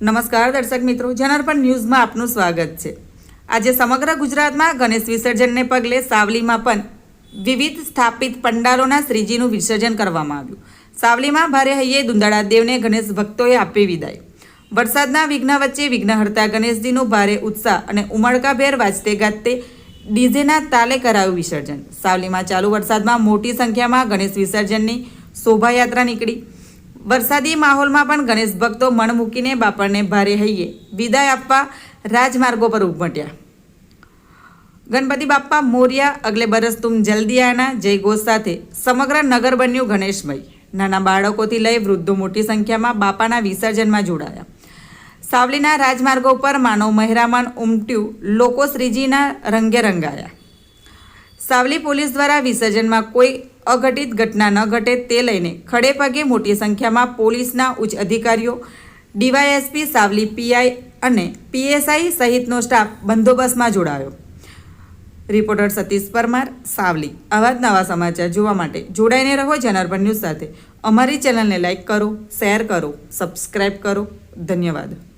નમસ્કાર દર્શક મિત્રો, જનાર્પણ ન્યૂઝમાં આપનું સ્વાગત છે. આજે સમગ્ર ગુજરાતમાં ગણેશ વિસર્જનને પગલે સાવલીમાં પણ વિવિધ સ્થાપિત પંડાલોના શ્રીજીનું વિસર્જન કરવામાં આવ્યું. સાવલીમાં ભારે હૈયે દુંદાળા દેવને ગણેશ ભક્તોએ આપી વિદાય. વરસાદના વિઘ્ન વચ્ચે વિઘ્નહર્તા ગણેશજીનું ભારે ઉત્સાહ અને ઉમળકાભેર વાજતે ગાજતે ડીઝેના તાલે કરાયું વિસર્જન. સાવલીમાં ચાલુ વરસાદમાં મોટી સંખ્યામાં ગણેશ વિસર્જનની શોભાયાત્રા નીકળી. વરસાદી માહોલમાં પણ ગણેશ ભક્તો મણ મૂકીને બાપણને ભારે હૈયે. વિદાય આપવા રાજમાર્ગો પર ઉમટ્યા. ગણપતિ બાપ્પા મોર્યા, અગલે બરસ તુમ જલ્દી આના, જય ઘોષ સાથે. સમગ્ર નગર બન્યું ગણેશમય. નાના બાળકોથી લઈ વૃદ્ધો મોટી સંખ્યામાં બાપાના વિસર્જનમાં જોડાયા. સાવલીના રાજમાર્ગો પર માનવ મહેરામણ ઉમટ્યું, લોકો શ્રીજીના રંગે રંગાયા. સાવલી પોલીસ દ્વારા વિસર્જનમાં કોઈ અઘટિત ઘટના ન ઘટે તે લઈને ખડે પગે મોટી સંખ્યામાં પોલીસના ઉચ્ચ અધિકારીઓ, ડીવાયએસપી સાવલી પીઆઈ અને પીએસઆઈ સહિતનો સ્ટાફ બંદોબસ્તમાં જોડાયો. રિપોર્ટર સતીશ પરમાર, સાવલી. આવા જ નવા સમાચાર જોવા માટે જોડાઈને રહો જનાર્પણ ન્યૂઝ સાથે. અમારી ચેનલને લાઇક કરો, શેર કરો સબસ્ક્રાઈબ કરો. ધન્યવાદ.